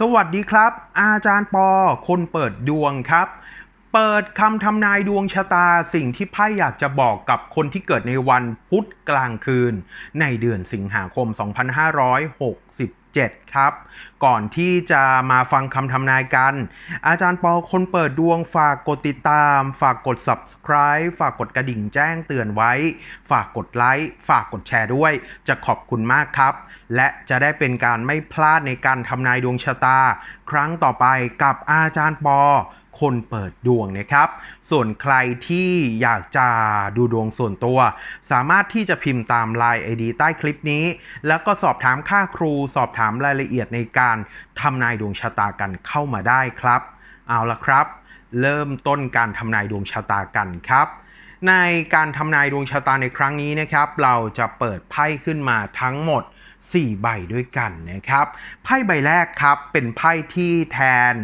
สวัสดีครับ อาจารย์ปอ คนเปิดดวงครับ เปิดคำทำนายดวงชะตาสิ่งที่ไพ่อยากจะบอกกับคนที่เกิดในวันพุธกลางคืน ในเดือนสิงหาคม 2567 ครับ ก่อนที่จะมาฟังคำทำนายกัน อาจารย์ปอคนเปิดดวงฝากกดติดตาม ฝากกด subscribe ฝากกดกระดิ่งแจ้งเตือนไว้ ฝากกดไลค์ ฝากกดแชร์ด้วย จะขอบคุณมากครับ และจะได้เป็นการไม่พลาดในการทำนายดวงชะตา ครั้งต่อไปกับอาจารย์ปอ คนเปิดดวงนะครับ ส่วนใครที่อยากจะดูดวงส่วนตัว สามารถที่จะพิมพ์ตาม Line ID ใต้คลิปนี้ แล้วก็สอบถามค่าครู สอบถามรายละเอียดในการทำนายดวงชะตากันเข้ามาได้ครับ เอาละครับ เริ่มต้นการทำนายดวงชะตากันครับในการทำนายดวงชะตาในครั้งนี้นะครับ เราจะเปิดไพ่ขึ้นมาทั้งหมด 4 ใบด้วยกันนะครับ ไพ่ใบแรกครับเป็นไพ่ที่แทน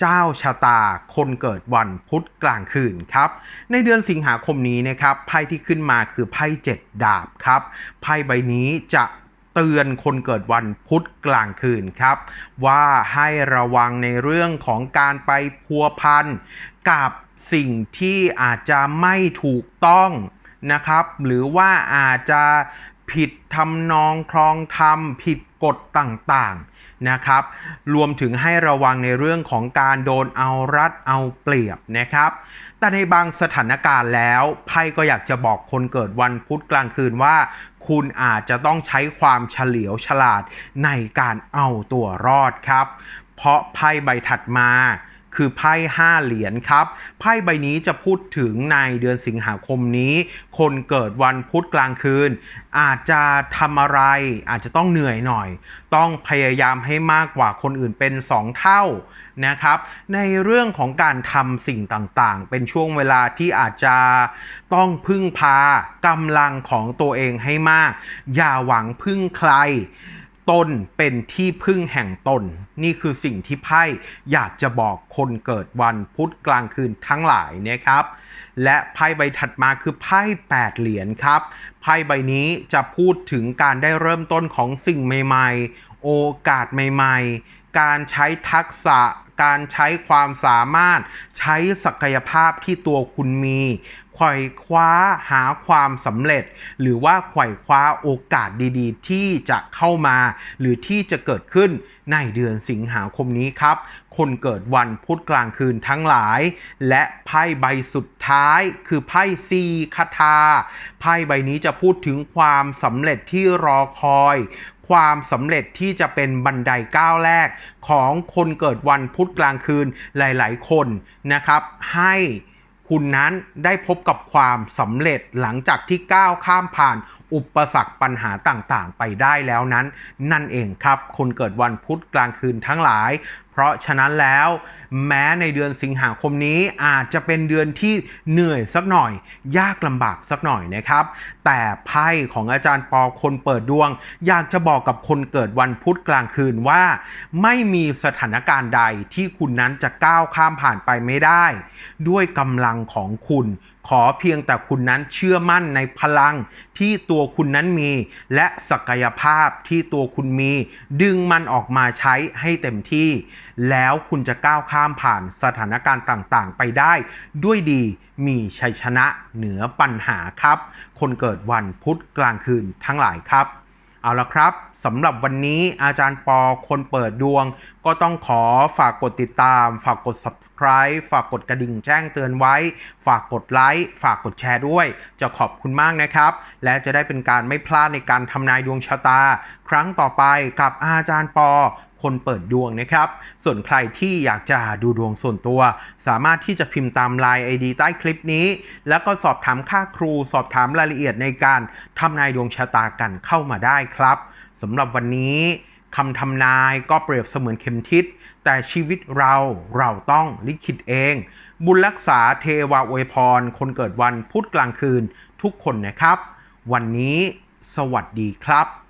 เจ้าชะตาคนเกิดวันพุธกลางคืนครับ ในเดือนสิงหาคมนี้นะครับไพ่ที่ขึ้นมาคือไพ่เจ็ดดาบครับไพ่ใบนี้จะเตือนคนเกิดวันพุธกลางคืนครับ ว่าให้ระวังในเรื่องของการไปพัวพันกับสิ่งที่อาจจะไม่ถูกต้องนะครับ หรือว่าอาจจะ ผิดทำนองคลองธรรมผิดกฎต่างๆนะครับ รวมถึงให้ระวังในเรื่องของการโดนเอารัดเอาเปรียบนะครับ แต่ในบางสถานการณ์แล้วไพ่ก็อยากจะบอกคนเกิดวันพุธกลางคืนว่า คุณอาจจะต้องใช้ความเฉลียวฉลาดในการเอาตัวรอดครับ เพราะไพ่ใบถัดมา คือไพ่ห้าเหรียญครับไพ่ใบนี้จะพูดถึงในเดือนสิงหาคมนี้ คนเกิดวันพุธกลางคืน อาจจะทำอะไร อาจจะต้องเหนื่อยหน่อย ต้องพยายามให้มากกว่าคนอื่นเป็น 2 เท่านะครับ ในเรื่องของการทำสิ่งต่างๆ เป็นช่วงเวลาที่อาจจะต้องพึ่งพากำลังของตัวเองให้มาก อย่าหวังพึ่งใคร ตนเป็นที่พึ่งแห่งตน นี่คือสิ่งที่ไพ่อยากจะบอกคนเกิดวันพุธกลางคืนทั้งหลายนะครับ และไพ่ใบถัดมาคือไพ่8เหรียญครับ ไพ่ใบนี้จะพูดถึงการได้เริ่มต้นของสิ่งใหม่ๆ โอกาสใหม่ๆ การใช้ทักษะการใช้ความสามารถใช้ศักยภาพที่ตัวคุณมี ไขว่คว้าหาความสำเร็จ หรือว่าไขว่คว้าโอกาสดีๆ ที่จะเข้ามา หรือที่จะเกิดขึ้นในเดือนสิงหาคมนี้ครับ คนเกิดวันพุธกลางคืนทั้งหลาย และไพ่ใบสุดท้ายคือไพ่ซีคาทา ไพ่ใบนี้จะพูดถึงความสำเร็จที่รอคอย ความสำเร็จที่จะเป็นบันไดก้าวแรก ของคนเกิดวันพุธกลางคืนหลาย ๆ คนนะครับ ให้ คุณนั้นได้พบกับความสำเร็จหลังจากที่ก้าวข้ามผ่านอุปสรรคปัญหาต่างๆ ไปได้แล้วนั้น นั่นเองครับ คนเกิดวันพุธกลางคืนทั้งหลาย เพราะฉะนั้นแล้วแม้ในเดือนสิงหาคมนี้อาจจะเป็นเดือนที่เหนื่อยสักหน่อย ยากลำบากสักหน่อยนะครับ แต่ไพ่ของอาจารย์ปอคนเปิดดวง อยากจะบอกกับคนเกิดวันพุธกลางคืนว่า ไม่มีสถานการณ์ใดที่คุณนั้นจะก้าวข้ามผ่านไปไม่ได้ ด้วยกำลังของคุณขอเพียงแต่คุณนั้นเชื่อมั่นในพลังที่ตัวคุณนั้นมี และศักยภาพที่ตัวคุณมี ดึงมันออกมาใช้ให้เต็มที่แล้วคุณจะก้าวข้ามผ่านสถานการณ์ต่างๆ ไปได้ ด้วยดีมีชัยชนะเหนือปัญหาครับ คนเกิดวันพุธกลางคืนทั้งหลายครับเอาละครับสำหรับวันนี้อาจารย์ปอคนเปิดดวง ก็ต้องขอฝากกดติดตาม ฝากกด subscribe ฝากกดกระดิ่งแจ้งเตือนไว้ ฝากกดไลค์ฝากกดแชร์ด้วย จะขอบคุณมากนะครับ และจะได้เป็นการไม่พลาดในการทำนายดวงชะตา ครั้งต่อไปกับอาจารย์ปอ คนเปิดดวงนะครับ ส่วนใครที่อยากจะดูดวงส่วนตัว สามารถที่จะพิมพ์ตาม Line ID ใต้คลิปนี้ แล้วก็สอบถามค่าครู สอบถามรายละเอียดในการทำนายดวงชะตากันเข้ามาได้ครับสำหรับวันนี้คำทำนายก็เปรียบเสมือนเข็มทิศ แต่ชีวิตเราเราต้องลิขิตเอง บุญรักษาเทวาอวยพร คนเกิดวันพุธกลางคืนทุกคนนะครับ วันนี้สวัสดีครับ